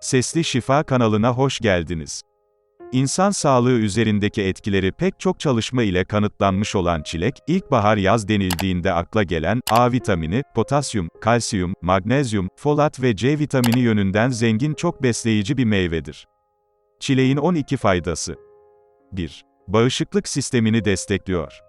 Sesli Şifa kanalına hoş geldiniz. İnsan sağlığı üzerindeki etkileri pek çok çalışma ile kanıtlanmış olan çilek, ilkbahar yaz denildiğinde akla gelen, A vitamini, potasyum, kalsiyum, magnezyum, folat ve C vitamini yönünden zengin çok besleyici bir meyvedir. Çileğin 12 faydası 1. Bağışıklık sistemini destekliyor.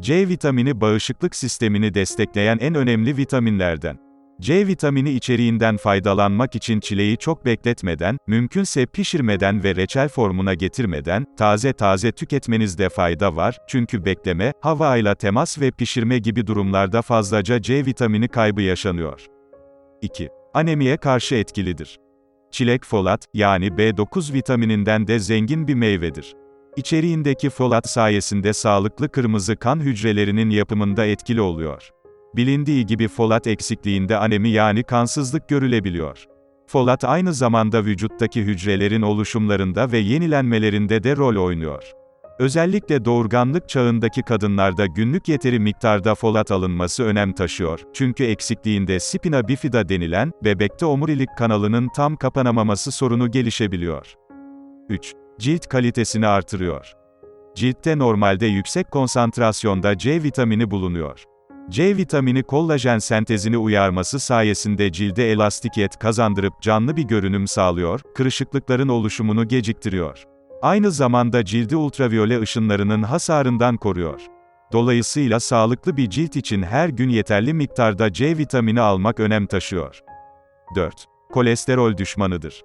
C vitamini bağışıklık sistemini destekleyen en önemli vitaminlerden. C vitamini içeriğinden faydalanmak için çileği çok bekletmeden, mümkünse pişirmeden ve reçel formuna getirmeden, taze taze tüketmenizde fayda var, çünkü bekleme, hava ile temas ve pişirme gibi durumlarda fazlaca C vitamini kaybı yaşanıyor. 2. Anemiye karşı etkilidir. Çilek folat, yani B9 vitamininden de zengin bir meyvedir. İçeriğindeki folat sayesinde sağlıklı kırmızı kan hücrelerinin yapımında etkili oluyor. Bilindiği gibi folat eksikliğinde anemi yani kansızlık görülebiliyor. Folat aynı zamanda vücuttaki hücrelerin oluşumlarında ve yenilenmelerinde de rol oynuyor. Özellikle doğurganlık çağındaki kadınlarda günlük yeteri miktarda folat alınması önem taşıyor. Çünkü eksikliğinde spina bifida denilen, bebekte omurilik kanalının tam kapanamaması sorunu gelişebiliyor. 3. Cilt kalitesini artırıyor. Ciltte normalde yüksek konsantrasyonda C vitamini bulunuyor. C vitamini kollajen sentezini uyarması sayesinde cilde elastikiyet kazandırıp canlı bir görünüm sağlıyor, kırışıklıkların oluşumunu geciktiriyor. Aynı zamanda cildi ultraviyole ışınlarının hasarından koruyor. Dolayısıyla sağlıklı bir cilt için her gün yeterli miktarda C vitamini almak önem taşıyor. 4. Kolesterol düşmanıdır.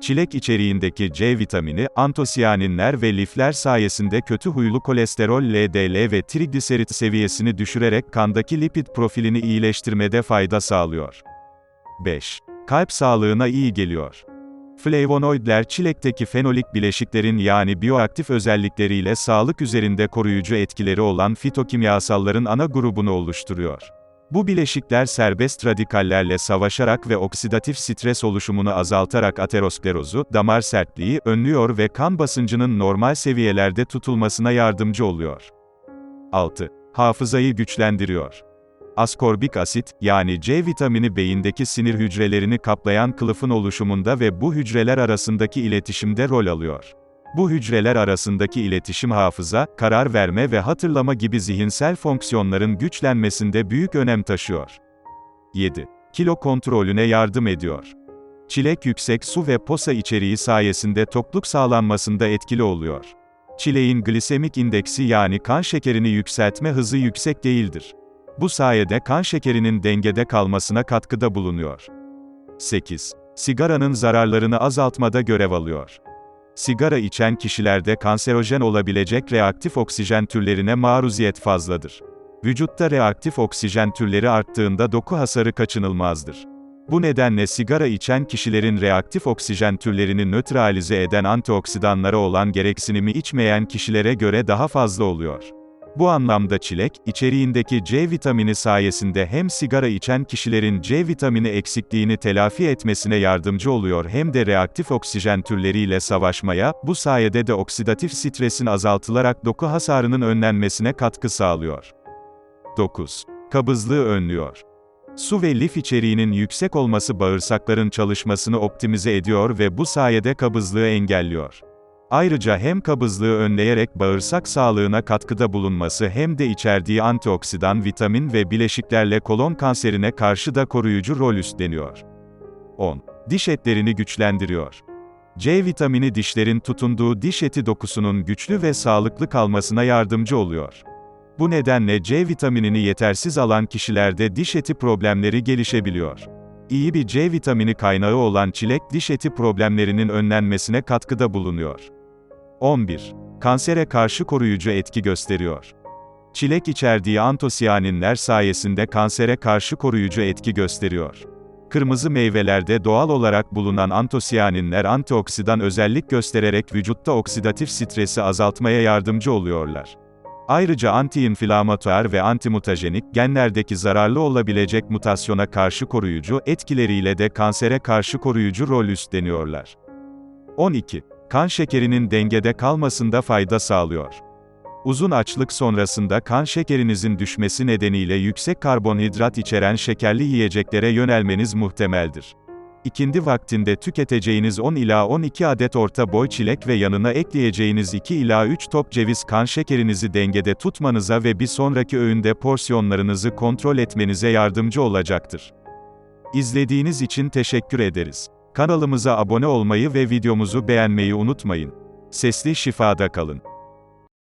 Çilek içeriğindeki C vitamini, antosiyaninler ve lifler sayesinde kötü huylu kolesterol LDL ve trigliserit seviyesini düşürerek kandaki lipid profilini iyileştirmede fayda sağlıyor. 5. Kalp sağlığına iyi geliyor. Flavonoidler çilekteki fenolik bileşiklerin yani bioaktif özellikleriyle sağlık üzerinde koruyucu etkileri olan fitokimyasalların ana grubunu oluşturuyor. Bu bileşikler serbest radikallerle savaşarak ve oksidatif stres oluşumunu azaltarak aterosklerozu, damar sertliği, önlüyor ve kan basıncının normal seviyelerde tutulmasına yardımcı oluyor. 6. Hafızayı güçlendiriyor. Askorbik asit, yani C vitamini beyindeki sinir hücrelerini kaplayan kılıfın oluşumunda ve bu hücreler arasındaki iletişimde rol alıyor. Bu hücreler arasındaki iletişim hafıza, karar verme ve hatırlama gibi zihinsel fonksiyonların güçlenmesinde büyük önem taşıyor. 7. Kilo kontrolüne yardım ediyor. Çilek yüksek su ve posa içeriği sayesinde tokluk sağlanmasında etkili oluyor. Çileğin glisemik indeksi yani kan şekerini yükseltme hızı yüksek değildir. Bu sayede kan şekerinin dengede kalmasına katkıda bulunuyor. 8. Sigaranın zararlarını azaltmada görev alıyor. Sigara içen kişilerde kanserojen olabilecek reaktif oksijen türlerine maruziyet fazladır. Vücutta reaktif oksijen türleri arttığında doku hasarı kaçınılmazdır. Bu nedenle sigara içen kişilerin reaktif oksijen türlerini nötralize eden antioksidanlara olan gereksinimi içmeyen kişilere göre daha fazla oluyor. Bu anlamda çilek, içeriğindeki C vitamini sayesinde hem sigara içen kişilerin C vitamini eksikliğini telafi etmesine yardımcı oluyor hem de reaktif oksijen türleriyle savaşmaya, bu sayede de oksidatif stresin azaltılarak doku hasarının önlenmesine katkı sağlıyor. 9. Kabızlığı önlüyor. Su ve lif içeriğinin yüksek olması bağırsakların çalışmasını optimize ediyor ve bu sayede kabızlığı engelliyor. Ayrıca hem kabızlığı önleyerek bağırsak sağlığına katkıda bulunması hem de içerdiği antioksidan vitamin ve bileşiklerle kolon kanserine karşı da koruyucu rol üstleniyor. 10. Diş etlerini güçlendiriyor. C vitamini dişlerin tutunduğu diş eti dokusunun güçlü ve sağlıklı kalmasına yardımcı oluyor. Bu nedenle C vitaminini yetersiz alan kişilerde diş eti problemleri gelişebiliyor. İyi bir C vitamini kaynağı olan çilek diş eti problemlerinin önlenmesine katkıda bulunuyor. 11. Kansere karşı koruyucu etki gösteriyor. Çilek içerdiği antosiyaninler sayesinde kansere karşı koruyucu etki gösteriyor. Kırmızı meyvelerde doğal olarak bulunan antosiyaninler antioksidan özellik göstererek vücutta oksidatif stresi azaltmaya yardımcı oluyorlar. Ayrıca antiinflamatuar ve antimutajenik, genlerdeki zararlı olabilecek mutasyona karşı koruyucu etkileriyle de kansere karşı koruyucu rol üstleniyorlar. 12 kan şekerinin dengede kalmasında fayda sağlıyor. Uzun açlık sonrasında kan şekerinizin düşmesi nedeniyle yüksek karbonhidrat içeren şekerli yiyeceklere yönelmeniz muhtemeldir. ikindi vaktinde tüketeceğiniz 10 ila 12 adet orta boy çilek ve yanına ekleyeceğiniz 2 ila 3 top ceviz kan şekerinizi dengede tutmanıza ve bir sonraki öğünde porsiyonlarınızı kontrol etmenize yardımcı olacaktır. İzlediğiniz için teşekkür ederiz. Kanalımıza abone olmayı ve videomuzu beğenmeyi unutmayın. Sesli şifada kalın.